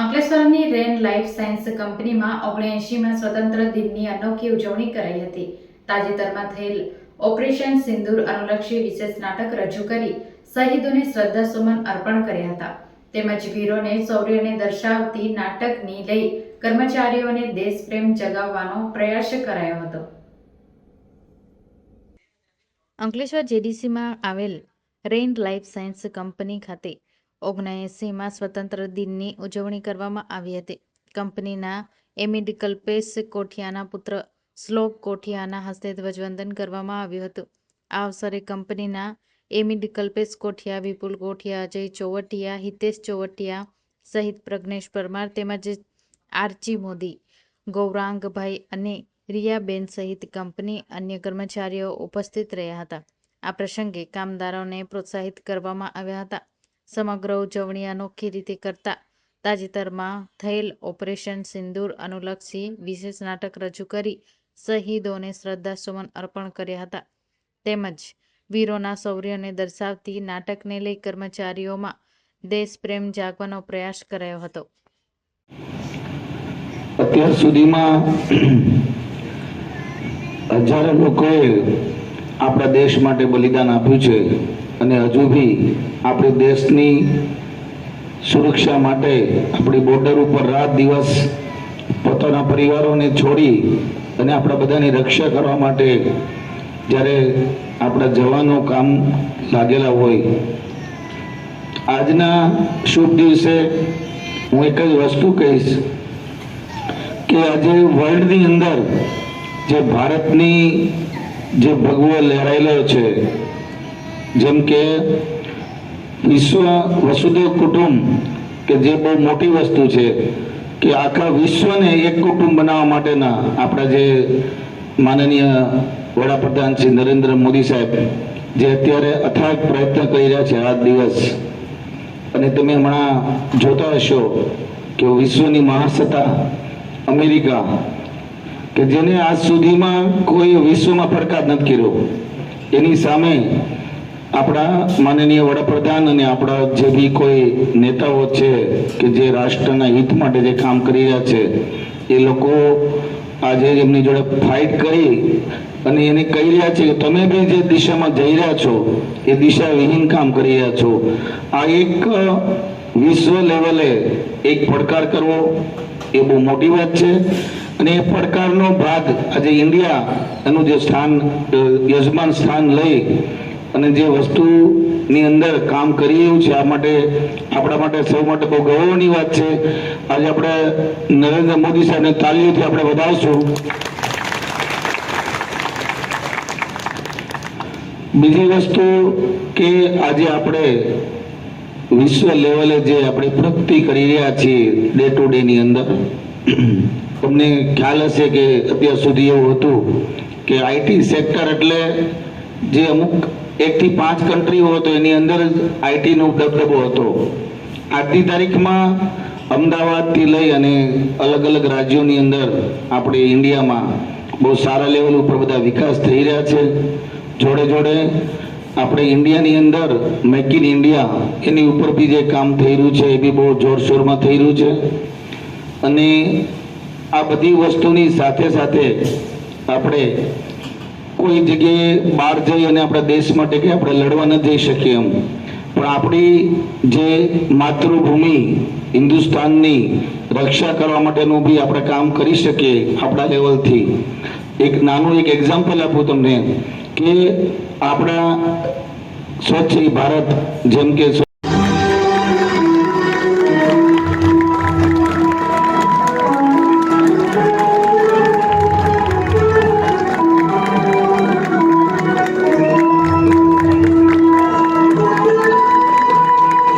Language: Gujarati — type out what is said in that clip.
અંકલેશ્વરની રેન લાઈફ સાયન્સ કંપનીમાં ઓગણએંશીમાં સ્વતંત્ર દિનની અનોખી ઉજવણી કરાઈ હતી. તાજેતરમાં થયેલ ઓપરેશન સિંદૂર અનુલક્ષી વિશેષ નાટક રજૂ કરી શહીદોને શ્રદ્ધાસુમન અર્પણ કર્યા હતા. તેમજ વીરોને શૌર્યને દર્શાવતી નાટકની લઈ કર્મચારીઓને દેશપ્રેમ જગાવવાનો પ્રયાસ કરાયો હતો. અંકલેશ્વર જેડીસીમાં આવેલ રેઇન લાઈફ સાયન્સ કંપની ખાતે ઓગણએંસીમાં સ્વતંત્ર દિનની ઉજવણી કરવામાં આવી હતી. કંપનીના એમિડ કલ્પેશ કોઠિયાના પુત્ર શ્લોક કોઠિયાના હસ્તે ધ્વજવંદન કરવામાં આવ્યું હતું. આ અવસરે કંપનીના એમિડ કલ્પેશ કોઠિયા, વિપુલ કોઠિયા, અજય ચોવટિયા, હિતેશ ચોવટિયા સહિત પ્રજ્ઞેશ પરમાર તેમજ આર્ચી મોદી, ગૌરાંગભાઈ અને રિયાબેન સહિત કંપની અન્ય કર્મચારીઓ ઉપસ્થિત રહ્યા હતા. આ પ્રસંગે કામદારોને પ્રોત્સાહિત કરવામાં આવ્યા હતા. સમગ્ર ઉજવણી અનોખી રીતે કરતા. તાજેતરમાં થયેલ ઓપરેશન સિંદૂર અનુલક્ષી વિશેષ નાટક રજૂ કરી શહીદોને શ્રદ્ધાસુમન અર્પણ કર્યા હતા. તેમજ વીરોના શૌર્યને દર્શાવતી નાટકને લઈ કર્મચારીઓમાં દેશપ્રેમ જાગવાનો પ્રયાસ કરાયો હતો. અત્યાર સુધીમાં હજારો લોકોએ આપણા દેશ માટે બલિદાન આપ્યું છે. અને હજુ બી આપણે દેશની સુરક્ષા માટે આપણી બોર્ડર ઉપર રાત દિવસ પોતાના પરિવારોને છોડી અને આપણા બધાની રક્ષા કરવા માટે જ્યારે આપણા જવાનો કામ લાગેલા હોય. આજના શુભ દિવસે હું એક જ વસ્તુ કહીશ કે આજે વર્લ્ડની અંદર જે ભારતની જે ભગવો લહેરાયેલો છે જેમ કે વિશ્વ વસુદેવ કુટુંબ, કે જે બહુ મોટી વસ્તુ છે, કે આખા વિશ્વને એક કુટુંબ બનાવવા માટેના આપણા જે માનનીય વડાપ્રધાન શ્રી નરેન્દ્ર મોદી સાહેબ, જે અત્યારે અથાગ પ્રયત્ન કરી રહ્યા છે આ દિવસ. અને તમે હમણાં જોતા હશો કે વિશ્વની મહાસત્તા અમેરિકા, કે જેને આજ સુધીમાં કોઈ વિશ્વમાં પડકાર નથી કર્યો. એની સામે આપણા માનનીય વડાપ્રધાન અને આપણા જે બી કોઈ નેતાઓ છે કે જે રાષ્ટ્રના હિત માટે જે કામ કરી રહ્યા છે, એ લોકો આજે એમની જોડે ફાઇટ કરી અને એને કહી રહ્યા છે કે તમે બી જે દિશામાં જઈ રહ્યા છો, એ દિશા વિહીન કામ કરી રહ્યા છો. આ એક વિશ્વ લેવલે એક પડકાર કરવો, એ બહુ મોટી વાત છે. અને એ પડકારનો ભાગ આજે ઇન્ડિયા એનું જે સ્થાન યજમાન સ્થાન લઈ અને જે વસ્તુની અંદર કામ કરી રહ્યું છે, આ માટે, આપણા માટે સૌ માટે બહુ ગૌરવની વાત છે. આજે આપણે નરેન્દ્ર મોદી સાહેબને તાલીઓથી આપણે વધાવશું. બીજી વસ્તુ કે આજે આપણે વિશ્વ લેવલે જે આપણે પ્રગતિ કરી રહ્યા છીએ ડે ટુ ડે ની અંદર, તમને ખ્યાલ હશે કે અત્યાર સુધી એવું હતું કે આઈટી સેક્ટર એટલે જે અમુક એકથી પાંચ કન્ટ્રીઓ હતો, એની અંદર જ આઈટીનો દબદબો હતો. આજની તારીખમાં અમદાવાદથી લઈ અને અલગ અલગ રાજ્યોની અંદર આપણે ઇન્ડિયામાં બહુ સારા લેવલ ઉપર બધા વિકાસ થઈ રહ્યા છે. જોડે જોડે આપણે ઇન્ડિયાની અંદર મેક ઇન ઇન્ડિયા એની ઉપર બી જે કામ થઈ રહ્યું છે, એ બી બહુ જોરશોરમાં થઈ રહ્યું છે. અને આ બધી વસ્તુની સાથે સાથે આપણે કોઈ જગ્યાએ બહાર જઈ અને આપણા દેશ માટે કે આપણે લડવા ન જઈ શકીએ એમ. પણ આપણી જે માતૃભૂમિ, હિન્દુસ્તાનની રક્ષા કરવા માટેનું બી આપણે કામ કરી શકીએ આપણા લેવલથી. એક નાનું એક એક્ઝામ્પલ આપું તમને કે આપણા સ્વચ્છ ભારત જેમ કે